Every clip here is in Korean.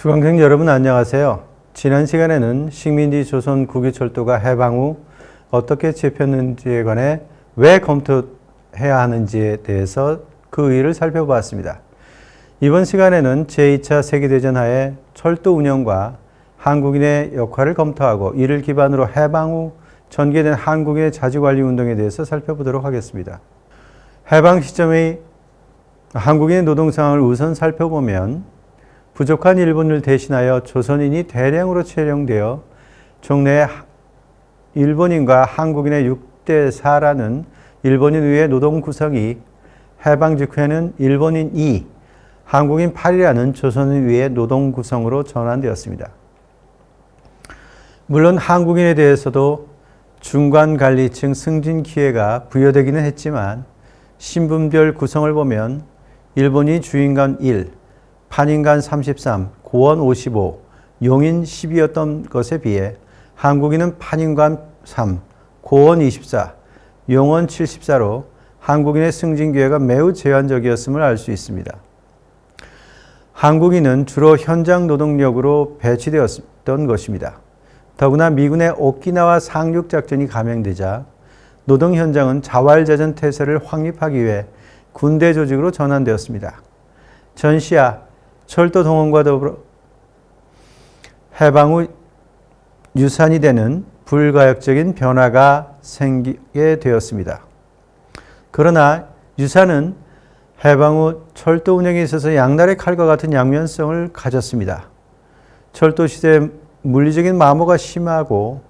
수강생 여러분 안녕하세요. 지난 시간에는 식민지 조선 국유철도가 해방 후 어떻게 잡혔는지에 관해 왜 검토해야 하는지에 대해서 그 의의를 살펴보았습니다. 이번 시간에는 제2차 세계대전 하에 철도 운영과 한국인의 역할을 검토하고 이를 기반으로 해방 후 전개된 한국의 자주관리 운동에 대해서 살펴보도록 하겠습니다. 해방 시점의 한국인의 노동 상황을 우선 살펴보면 부족한 일본을 대신하여 조선인이 대량으로 채용되어 종래에 일본인과 한국인의 6대 4라는 일본인 의회 노동 구성이 해방 직후에는 일본인 2, 한국인 8이라는 조선인 의회 노동 구성으로 전환되었습니다. 물론 한국인에 대해서도 중간 관리층 승진 기회가 부여되기는 했지만 신분별 구성을 보면 일본이 주인간 1, 판인간 33, 고원 55, 용인 12였던 것에 비해 한국인은 판인간 3, 고원 24, 용원 74로 한국인의 승진 기회가 매우 제한적이었음을 알 수 있습니다. 한국인은 주로 현장 노동력으로 배치되었던 것입니다. 더구나 미군의 오키나와 상륙 작전이 감행되자 노동 현장은 자활자전 태세를 확립하기 위해 군대 조직으로 전환되었습니다. 전시야 철도 동원과 더불어 해방 후 유산이 되는 불가역적인 변화가 생기게 되었습니다. 그러나 유산은 해방 후 철도 운영에 있어서 양날의 칼과 같은 양면성을 가졌습니다. 철도 시대 물리적인 마모가 심하고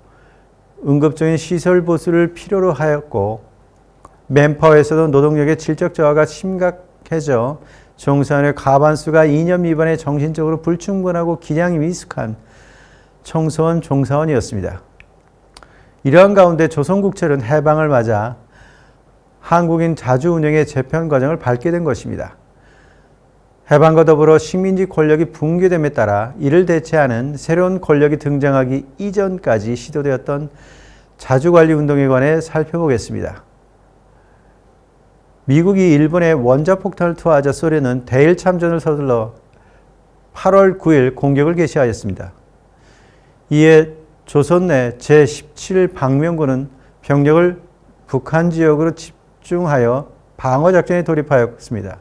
응급적인 시설 보수를 필요로 하였고 맨파워에서도 노동력의 질적 저하가 심각해져 종사원의 과반수가 2년 미만의 정신적으로 불충분하고 기량이 미숙한 청소원 종사원이었습니다. 이러한 가운데 조선국철은 해방을 맞아 한국인 자주 운영의 재편 과정을 밟게 된 것입니다. 해방과 더불어 식민지 권력이 붕괴됨에 따라 이를 대체하는 새로운 권력이 등장하기 이전까지 시도되었던 자주관리 운동에 관해 살펴보겠습니다. 미국이 일본의 원자폭탄을 투하하자 소련은 대일 참전을 서둘러 8월 9일 공격을 개시하였습니다. 이에 조선 내 제17 방명군은 병력을 북한 지역으로 집중하여 방어 작전에 돌입하였습니다.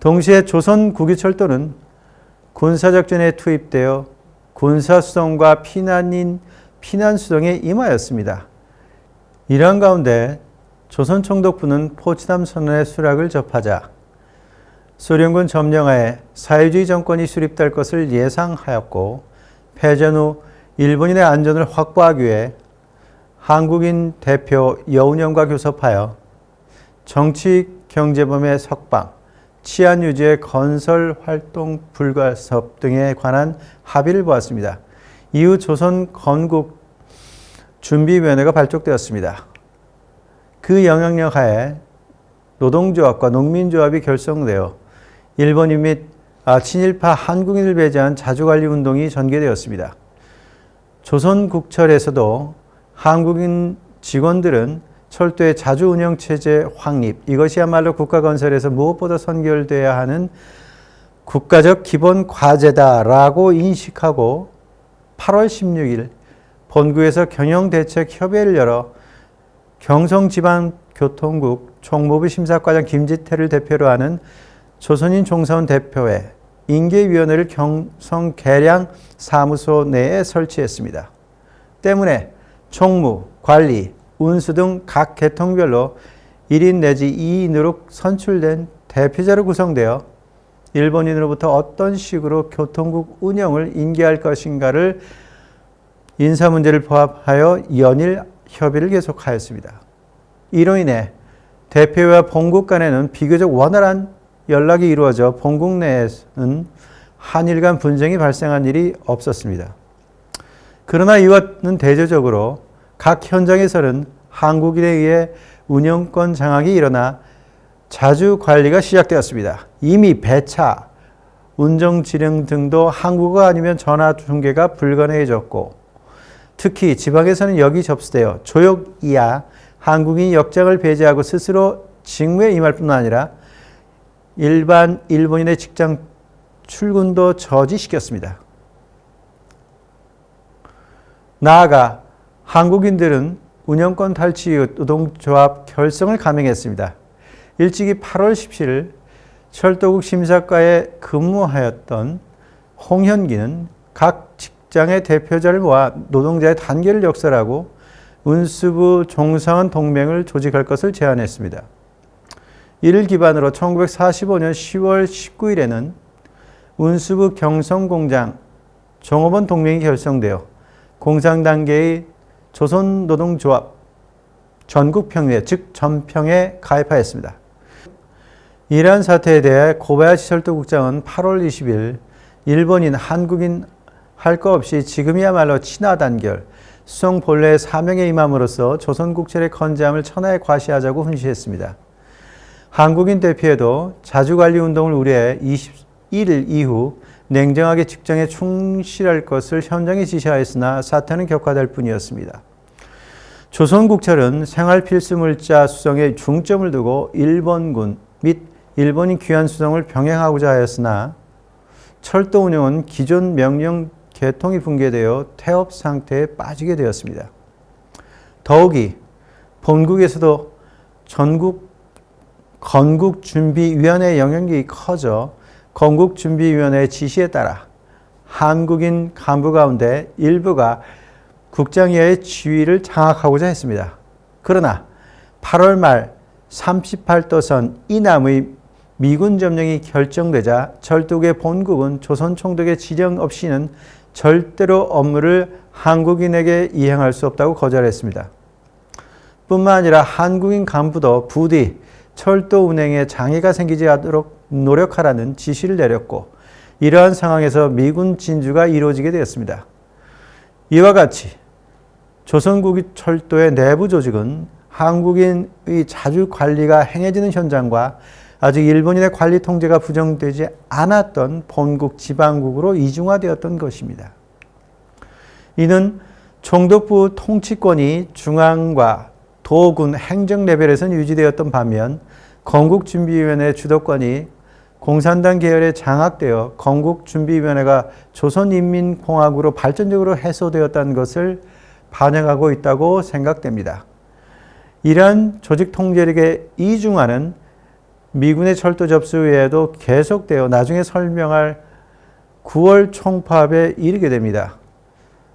동시에 조선 국유철도는 군사작전에 투입되어 군사수송과 피난인 피난수송에 임하였습니다. 이러한 가운데 조선 총독부는 포츠담 선언의 수락을 접하자 소련군 점령하에 사회주의 정권이 수립될 것을 예상하였고 패전 후 일본인의 안전을 확보하기 위해 한국인 대표 여운형과 교섭하여 정치 경제범의 석방, 치안 유지의 건설 활동 불가섭 등에 관한 합의를 보았습니다. 이후 조선 건국 준비위원회가 발족되었습니다. 그 영향력 하에 노동조합과 농민조합이 결성되어 일본인 및 아, 친일파 한국인을 배제한 자주관리 운동이 전개되었습니다. 조선국철에서도 한국인 직원들은 철도의 자주 운영 체제 확립 이것이야말로 국가 건설에서 무엇보다 선결돼야 하는 국가적 기본 과제다라고 인식하고 8월 16일 본구에서 경영대책 협의회를 열어 경성지방교통국 총무부 심사과장 김지태를 대표로 하는 조선인 종사원 대표회 인계위원회를 경성 계량 사무소 내에 설치했습니다. 때문에 총무, 관리, 운수 등 각 계통별로 1인 내지 2인으로 선출된 대표자로 구성되어 일본인으로부터 어떤 식으로 교통국 운영을 인계할 것인가를 인사 문제를 포함하여 연일 협의를 계속하였습니다. 이로 인해 대표와 본국 간에는 비교적 원활한 연락이 이루어져 본국 내에는 한일 간 분쟁이 발생한 일이 없었습니다. 그러나 이와는 대조적으로 각 현장에서는 한국인에 의해 운영권 장악이 일어나 자주 관리가 시작되었습니다. 이미 배차, 운정 지령 등도 한국어 아니면 전화 중계가 불가능해졌고 특히 지방에서는 여기 접수되어 조역 이하 한국인 역장을 배제하고 스스로 직무에 임할 뿐 아니라 일반 일본인의 직장 출근도 저지시켰습니다. 나아가 한국인들은 운영권 탈취 노동조합 결성을 감행했습니다. 일찍이 8월 17일 철도국 심사과에 근무하였던 홍현기는 각 직장의 대표자를 모아 노동자의 단계를 역설하고 운수부 종사원 동맹을 조직할 것을 제안했습니다. 이를 기반으로 1945년 10월 19일에는 운수부 경성공장 종업원 동맹이 결성되어 공상 단계의 조선노동조합 전국평회 즉 전평에 가입하였습니다. 이러한 사태에 대해 고바야시 철도국장은 8월 20일 일본인 한국인 할 것 없이 지금이야말로 친화 단결 수송 본래의 사명에 임함으로써 조선 국철의 건재함을 천하에 과시하자고 훈시했습니다. 한국인 대표에도 자주관리 운동을 우려해 21일 이후 냉정하게 직장에 충실할 것을 현장에 지시하였으나 사태는 격화될 뿐이었습니다. 조선국철은 생활 필수 물자 수송에 중점을 두고 일본군 및 일본인 귀환 수송을 병행하고자 하였으나 철도 운영은 기존 명령 개통이 붕괴되어 태업 상태에 빠지게 되었습니다. 더욱이 본국에서도 전국 건국준비위원회 영향력이 커져 건국준비위원회의 지시에 따라 한국인 간부 가운데 일부가 국장위의 지위를 장악하고자 했습니다. 그러나 8월 말 38도선 이남의 미군 점령이 결정되자 철도국의 본국은 조선 총독의 지령 없이는 절대로 업무를 한국인에게 이행할 수 없다고 거절했습니다. 뿐만 아니라 한국인 간부도 부디 철도 운행에 장애가 생기지 않도록 노력하라는 지시를 내렸고 이러한 상황에서 미군 진주가 이루어지게 되었습니다. 이와 같이 조선국이 철도의 내부 조직은 한국인의 자주 관리가 행해지는 현장과 아직 일본인의 관리 통제가 부정되지 않았던 본국 지방국으로 이중화되었던 것입니다. 이는 총독부 통치권이 중앙과 도군 행정 레벨에서는 유지되었던 반면 건국준비위원회 주도권이 공산당 계열에 장악되어 건국준비위원회가 조선인민공화국으로 발전적으로 해소되었다는 것을 반영하고 있다고 생각됩니다. 이러한 조직 통제력의 이중화는 미군의 철도 접수 외에도 계속되어 나중에 설명할 9월 총파업에 이르게 됩니다.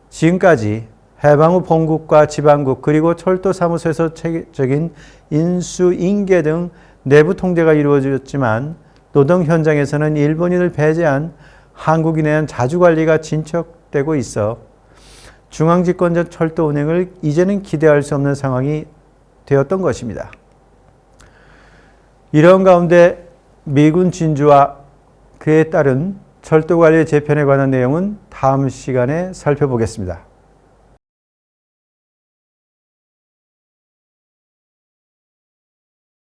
지금까지 해방 후 본국과 지방국 그리고 철도 사무소에서 체계적인 인수, 인계 등 내부 통제가 이루어졌지만 노동 현장에서는 일본인을 배제한 한국인에 대한 자주 관리가 진척되고 있어 중앙 집권적 철도 운행을 이제는 기대할 수 없는 상황이 되었던 것입니다. 이런 가운데 미군 진주와 그에 따른 철도 관리 재편에 관한 내용은 다음 시간에 살펴보겠습니다.